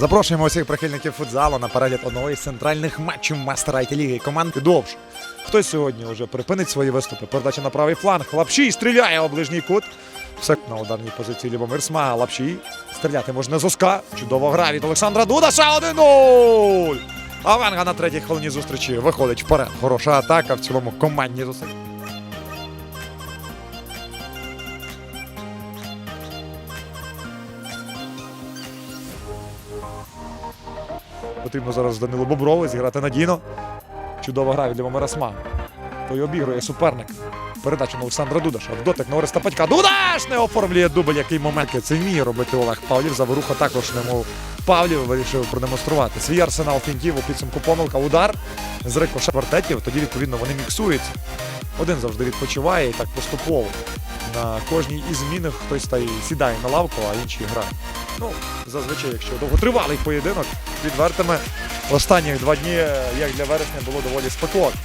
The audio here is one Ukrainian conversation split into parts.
Запрошуємо усіх прихильників футзалу на перегляд одного із центральних матчів Мастерайті Ліги. Команди довж. Хтось сьогодні вже припинить свої виступи. Передача на правий фланг. Лапшій стріляє у ближній кут. Все на ударній позиції Лівомир Смага. Лапшій. Стріляти можна з Оска. Чудова гра від Олександра Дудаша. 1-0. А Венга на третій хвилині зустрічі виходить вперед. Хороша атака. В цілому командні зусилля. Потрібно зараз Данилу Боброву зіграти надійно. Чудова гра від Любомира Смага. Той обігрує суперник. Передача на Олександра Дудаша. Дотик на Ореста Патька. Дудаш не оформлює дубль, який момент. Це вміє робити Олег Павлів. Заворуха також немов Павлів вирішив продемонструвати. Свій арсенал фінтів у підсумку помилка. Удар з рикоша квартетів. Тоді, відповідно, вони міксуються. Один завжди відпочиває і так поступово. На кожній із змінах хтось та сідає на лавку, а інші грають. Ну, зазвичай, якщо довготривалий поєдинок, відвертими останніх два дні, як для вересня, було доволі спекотно.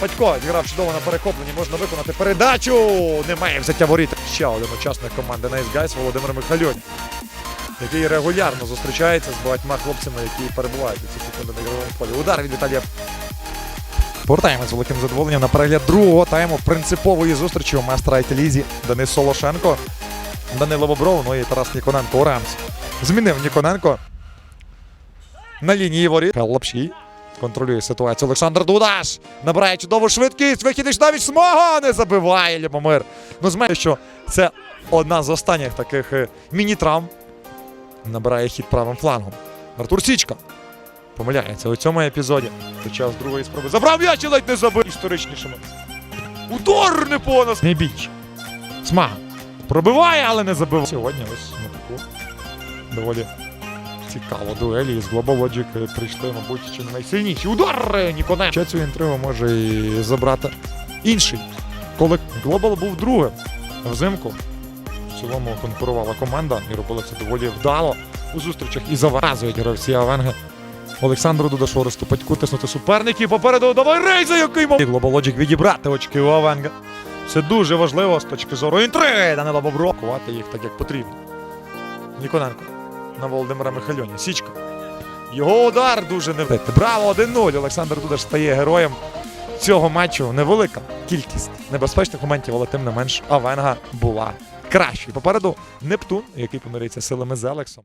Батько зіграв чудово на перехопленні, можна виконати передачу. Немає взяття воріт. Ще один учасник команди Nice Guys Володимир Михальонь, який регулярно зустрічається з багатьма хлопцями, які перебувають у ці секунди на ігровому полі. Удар від Віталія. Повертаємось з великим задоволенням на перегляд другого тайму принципової зустрічі у майстра Лізі Денис Солошенко, Данило Бобров, ну і Тарас Ніконенко у Ремс. Змінив Ніконенко на лінії воріт. Лапшій контролює ситуацію. Олександр Дудаш набирає чудову швидкість. Вихідиш навіть смога не забиває Любомир. Ну, знаєте, що це одна з останніх таких е, міні-травм. Набирає хід правим флангом. Артур Січка помиляється у цьому епізоді. Під час другої спроби забрав м'яч і ледь не забив історичнішими. Удар не по нас. Не біч. Смага. Пробиває, але не забиває. Сьогодні ось на таку доволі цікаву дуелі. І з Global Logic прийшли, мабуть, чи не найсильніші. Удар Ніконенко. Ще цю інтригу може і забрати інший. Коли Global був другим взимку. В цілому конкурувала команда і робила це доволі вдало у зустрічах і завразують гравці Авенги. Олександру Дудашу розступатьку тиснути суперників. Попереду давай рейзи, який мов. Глобалоджик відібрати очки у Авенга. Це дуже важливо з точки зору інтриги. Данила Бобро. Кувати їх так, як потрібно. Ніконенко на Володимира Михальоні. Січка. Його удар дуже не. Браво, 1-0. Олександр Дудаш стає героєм цього матчу. Невелика кількість небезпечних моментів, але тим не менш Авенга була кращою. Попереду Нептун, який помириться силами з Елексом.